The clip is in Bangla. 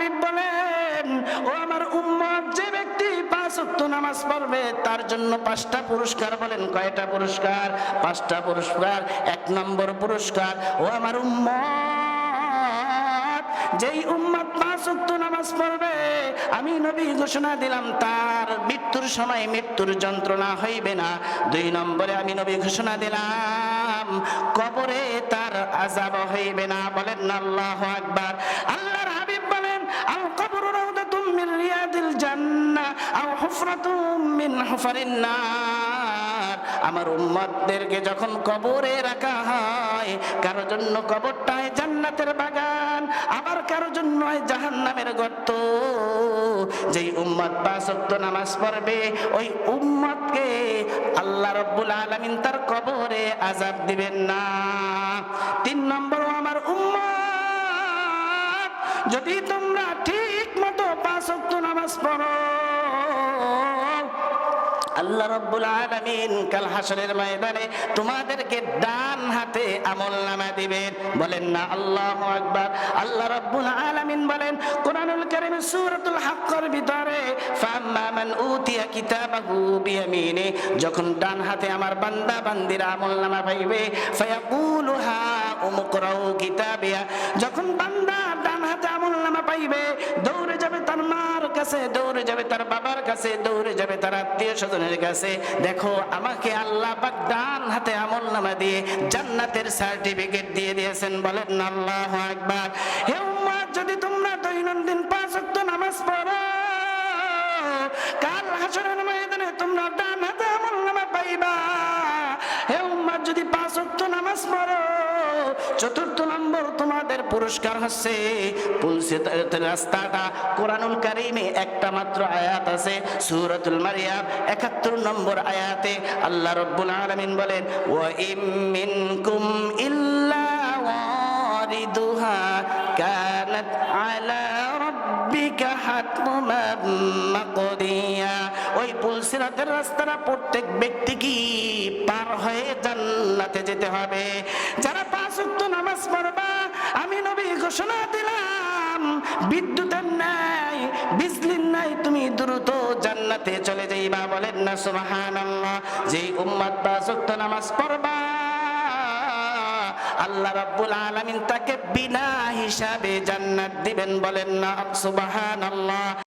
হাবিব বলেন, ও আমার উম্মত, যে ব্যক্তি পাঁচ ওয়াক্ত নামাজ পড়বে, তার জন্য পাঁচটা পুরস্কার বলেন। কয়টা পুরস্কার? পাঁচটা পুরস্কার, এক নম্বর পুরস্কার, ও আমার উম্মত, যেই উম্মত পাঁচ ওয়াক্ত নামাজ পড়বে, আমি নবী ঘোষণা দিলাম, তার মৃত্যুর সময় মৃত্যুর যন্ত্রণা হইবে না। দুই নম্বরে আমি নবী ঘোষণা দিলাম, কবরে তার আজাব হইবে না। বলেন আল্লাহ আকবার। আল্লাহর কবর রাউদাতুম মিন রিয়াদিল জান্নাহ আও হুফরাতুম মিন হুফারিন নার। আমার উম্মতদেরকে যখন কবরে রাখা হয়, কারও জন্য কবরটায় জান্নাতের বাগান, আবার কারও জন্য হয় জাহান্নামের গর্ত। যেই উম্মত পাঁচ ওয়াক্ত নামাজ পড়বে, ওই উম্মতকে আল্লাহ রব্বুল আলামিন তার কবরে আজাব দিবেন না। তিন নম্বর আমার উম্মত যদি তোমরা ঠিক মতো পাঁচ নামাজ পড়ো আল্লাহ রব্বুল আলামিন কাল হাসরের ময়দানে তোমাদেরকে ডান হাতে আমল নামা দিবেন। বলেন না, আল্লাহু আকবার। আল্লাহ রব্বুল আলামিন বলেন, কোরআনুল কারীম সূরাতুল হাক্কের ভিতরে, ফাম্মা উতিয়া কিতাবাহু বিয়ামিনে। যখন ডান হাতে আমার বান্দা, বান্দিরা আমল নামা পাইবে ফায়াকুলু হা উমকরাউ কিতাবিয়া। যখন বান্দা ডান হাতে আমল নামা পাইবে দৌড়ে যাবে তার মার কাছে দৌড়ে যাবে, তার বাবার কাছে দৌড়ে যাবে, তার আত্মীয় স্বজনের কাছে। দেখো, আমাকে আল্লাহ পাক ডান হাতে আমল নামা দিয়ে জান্নাতের সার্টিফিকেট দিয়ে দিয়েছেন। বলেন, আল্লাহু আকবার। হে উম্মত যদি তোমরা দৈনন্দিন পাঁচ ওয়াক্ত নামাজ পড়ো, কাল হাসরের ময়দানে তোমরা ডান হাতে আমল নামা পাইবা। হে উম্মত যদি পাঁচ ওয়াক্ত নামাজ পড়ো, চতুর্থ নম্বর তোমাদের পুরস্কার হচ্ছে। রাস্তাটা কোরআনুল কারিমে একটা মাত্র আয়াত আছে, সুরতুল মারিয়াম 71 নম্বর আয়াতে আল্লাহ রব্বুল আলমিন বলেন ও ইমিন কুম ইল্লা ওয়ারিদুহা কানাত আলা ওই পুলসিরাতের প্রত্যেক ব্যক্তি কি পার হয়ে জান্নাতে যেতে হবে। যারা পাঁচ নামাজ পড়বা, আমি নবী ঘোষণা দিলাম, বিদ্যুতের নাই বিজলির নাই তুমি দ্রুত জান্নাতে চলে যাইবা। বলেন না, সুবহানাল্লাহ, যেই উম্মত পাঁচ নামাজ পড়বা আল্লাহ রাব্বুল আলামিন তাকে বিনা হিসাবে জান্নাত দিবেন বলেন না। সুবহানাল্লাহ।